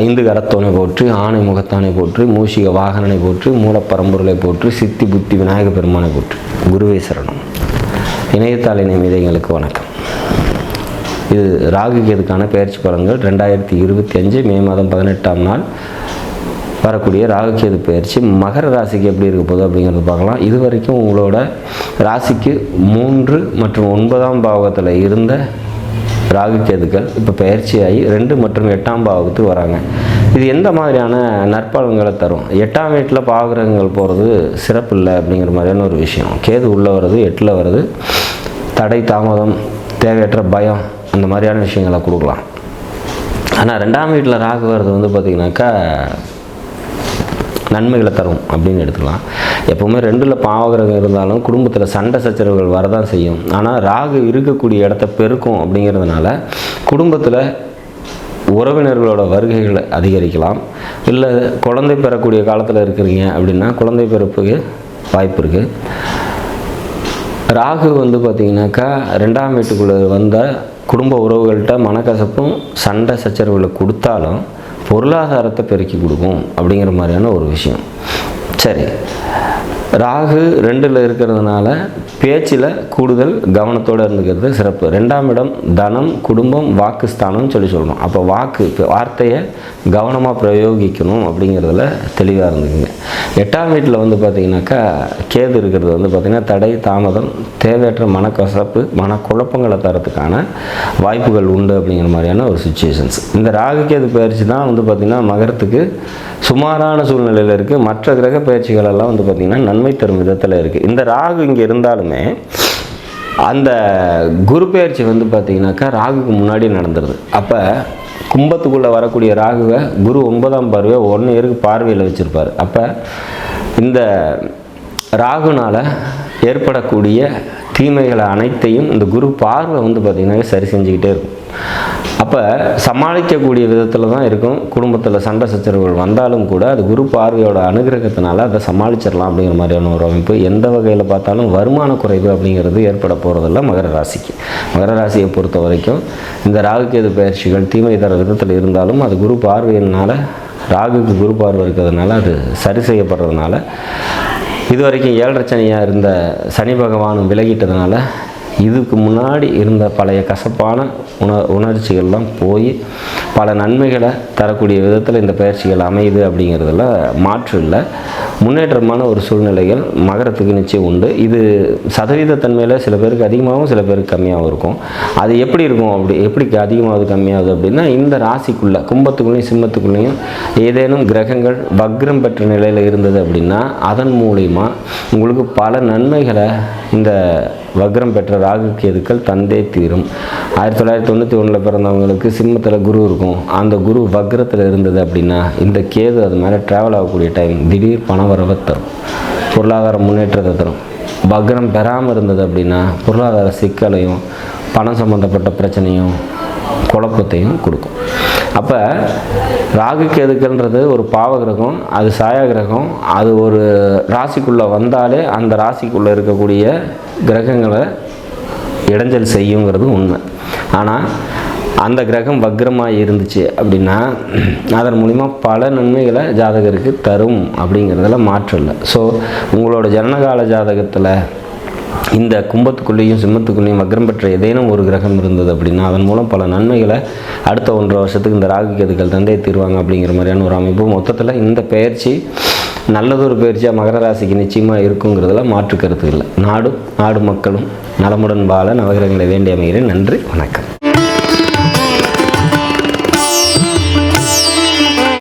ஐந்து கரத்தோனை போற்றி ஆணை முகத்தானை போற்றி மூஷிக வாகனனை போற்றி மூலப்பரம்பொருளை போற்றி சித்தி புத்தி விநாயக பெருமானை போற்றி. குருவே சரணம். இணையத்தாள் இணைமீது எங்களுக்கு வணக்கம். இது ராகு கேதுக்கான பயிற்சி பலன்கள் ரெண்டாயிரத்தி இருபத்தி அஞ்சு மே மாதம் பதினெட்டாம் நாள். வரக்கூடிய ராகுகேது பயிற்சி மகர ராசிக்கு எப்படி இருக்க போகுது அப்படிங்கிறத பார்க்கலாம். இது வரைக்கும் உங்களோட ராசிக்கு மூன்று மற்றும் ஒன்பதாம் பாவத்தில் இருந்த ராகுகேதுக்கள் இப்போ பயிற்சியாகி ரெண்டு மற்றும் எட்டாம் பாவத்துக்கு வராங்க. இது எந்த மாதிரியான நற்பலன்களை தரும்? எட்டாம் வீட்டில் பாவகிரகங்கள் போகிறது சிறப்பு இல்லை அப்படிங்கிற மாதிரியான ஒரு விஷயம். கேது உள்ளே வருது எட்டில் வருது தடை தாமதம் தேவையற்ற பயம் அந்த மாதிரியான விஷயங்களை கொடுக்கலாம். ஆனால் ரெண்டாம் வீட்டில் ராகு வர்றது வந்து பார்த்திங்கனாக்கா நன்மைகளை தரும் அப்படின்னு எடுத்துக்கலாம். எப்போவுமே ரெண்டில் பாவகிரகம் இருந்தாலும் குடும்பத்தில் சண்டை சச்சரவுகள் வரதான் செய்யும். ஆனால் ராகு இருக்கக்கூடிய இடத்த பெருக்கும் அப்படிங்கிறதுனால குடும்பத்தில் உறவினர்களோட வருகைகளை அதிகரிக்கலாம். இல்லை குழந்தை பெறக்கூடிய காலத்தில் இருக்கிறீங்க அப்படின்னா குழந்தை பிறப்புக்கு வாய்ப்பு இருக்குது ராகு வந்து பார்த்திங்கனாக்கா ரெண்டாம் வீட்டுக்குள்ளே வந்த குடும்ப உறவுகள்கிட்ட மனக்கசப்பும் சண்டை சச்சரவுகளை கொடுத்தாலும் பொருளாதாரத்தை பெருக்கி கொடுக்கும் அப்படிங்கிற மாதிரியான ஒரு விஷயம். சரி. ராகு ரெண்டில் இருக்கிறதுனால பேச்சில் கூடுதல் கவனத்தோடு இருந்துக்கிறது சிறப்பு. ரெண்டாம் இடம் தனம் குடும்பம் வாக்கு ஸ்தானம்னு சொல்லி சொல்லணும். அப்போ வாக்கு இப்போ வார்த்தையை கவனமாக பிரயோகிக்கணும் அப்படிங்கிறதுல தெளிவாக இருந்துக்குங்க. எட்டாம் வீட்டில் வந்து பார்த்திங்கனாக்கா கேது இருக்கிறது வந்து பார்த்திங்கன்னா தடை தாமதம் தேவையற்ற மனக்கசப்பு மனக்குழப்பங்களை தரத்துக்கான வாய்ப்புகள் உண்டு அப்படிங்கிற மாதிரியான ஒரு சுச்சுவேஷன்ஸ் இந்த ராகு கேது பயிற்சி தான் வந்து பார்த்திங்கன்னா மகரத்துக்கு சுமாரான சூழ்நிலையில் இருக்குது மற்ற கிரக பயிற்சிகளெல்லாம் வந்து பார்த்திங்கன்னா நன்மை தரும் விதத்தில் இருக்குது இந்த ராகு இங்கே இருந்தாலுமே அந்த குரு பயிற்சி வந்து பார்த்திங்கனாக்கா ராகுக்கு முன்னாடி நடந்துருது. அப்போ கும்பத்துக்குள்ளே வரக்கூடிய ராகுவை குரு ஒன்பதாம் பார்வையை ஒன்று இயருக்கு பார்வையில் வச்சுருப்பார். அப்போ இந்த ராகுனால் ஏற்படக்கூடிய தீமைகளை அனைத்தையும் இந்த குரு பார்வை வந்து பார்த்திங்கன்னா சரி செஞ்சுக்கிட்டே இருக்கும். அப்போ சமாளிக்கக்கூடிய விதத்தில் தான் இருக்கும். குடும்பத்தில் சண்டை சச்சரவுகள் வந்தாலும் கூட அது குரு பார்வையோட அனுகிரகத்தினால அதை சமாளிச்சிடலாம் அப்படிங்கிற மாதிரியான ஒரு அமைப்பு. எந்த வகையில் பார்த்தாலும் வருமான குறைவு அப்படிங்கிறது ஏற்பட போகிறதில்ல மகர ராசிக்கு. மகர ராசியை பொறுத்த வரைக்கும் இந்த ராகுக்கேது பயிற்சிகள் தீமை தர விதத்தில் இருந்தாலும் அது குரு பார்வையினால் ராகுக்கு குரு பார்வை இருக்கிறதுனால அது சரி செய்யப்படுறதுனால இது வரைக்கும் ஏழரை சனியாக இருந்த சனி பகவானும் விலகிட்டதுனால இதுக்கு முன்னாடி இருந்த பழைய கசப்பான உண உணர்ச்சிகள்லாம் போய் பல நன்மைகளை தரக்கூடிய விதத்தில் இந்த பயிற்சிகள் அமையுது அப்படிங்கிறதுல மாற்று இல்லை. முன்னேற்றமான ஒரு சூழ்நிலைகள் மகரத்துக்கு நிச்சயம் உண்டு. இது சதவீத தன்மையில் சில பேருக்கு அதிகமாகவும் சில பேருக்கு கம்மியாகவும் இருக்கும். அது எப்படி இருக்கும் அப்படி எப்படி அதிகமாகுது கம்மியாகுது அப்படின்னா இந்த ராசிக்குள்ளே கும்பத்துக்குள்ளேயும் சிம்மத்துக்குள்ளேயும் ஏதேனும் கிரகங்கள் வக்ரம் பெற்ற நிலையில் இருந்தது அப்படின்னா அதன் மூலிமா உங்களுக்கு பல நன்மைகளை இந்த வக்ரம் பெற்ற ராகு கேதுக்கள் தந்தே தீரும். ஆயிரத்தி தொள்ளாயிரத்தி தொண்ணூற்றி ஒன்றில் பிறந்தவங்களுக்கு சிம்மத்தில் குரு இருக்கும். அந்த குரு வக்ரத்தில் இருந்தது அப்படின்னா இந்த கேது அது மேலே ட்ராவல் ஆகக்கூடிய டைம் திடீர் பண வரவை தரும். பொருளாதார முன்னேற்றத்தை தரும். வக்ரம் பெறாமல் இருந்தது அப்படின்னா பொருளாதார சிக்கலையும் பணம் சம்மந்தப்பட்ட பிரச்சனையும் குழப்பத்தையும் கொடுக்கும். அப்போ ராகு கேதுக்கள்ன்றது ஒரு பாவ கிரகம் அது சாயா கிரகம் அது ஒரு ராசிக்குள்ளே வந்தாலே அந்த ராசிக்குள்ளே இருக்கக்கூடிய கிரகங்களை இடைஞ்சல் செய்யுங்கிறது உண்மை. ஆனால் அந்த கிரகம் வக்ரமாக இருந்துச்சு அப்படின்னா அதன் மூலிமா பல நன்மைகளை ஜாதகருக்கு தரும் அப்படிங்கிறதுல மாற்றம் இல்லை. ஸோ உங்களோட ஜனனகால ஜாதகத்தில் இந்த கும்பத்துக்குள்ளேயும் சிம்மத்துக்குள்ளேயும் வக்ரம் பெற்ற ஏதேனும் ஒரு கிரகம் இருந்தது அப்படின்னா அதன் மூலம் பல நன்மைகளை அடுத்த ஒன்றரை வருஷத்துக்கு இந்த ராகு கேதுக்கள் தந்தை தீர்வாங்க அப்படிங்கிற மாதிரியான ஒரு அமைப்பு மொத்தத்தில் இந்த பயிற்சி நல்லதொரு பயிற்சியாக மகர ராசிக்கு நிச்சயமாக இருக்குங்கிறதுல மாற்று கருத்து இல்லை. நாடும் நாடு மக்களும் நலமுடன் வாழ நவகிரகங்களை வேண்டி அமைகிறேன். நன்றி வணக்கம்.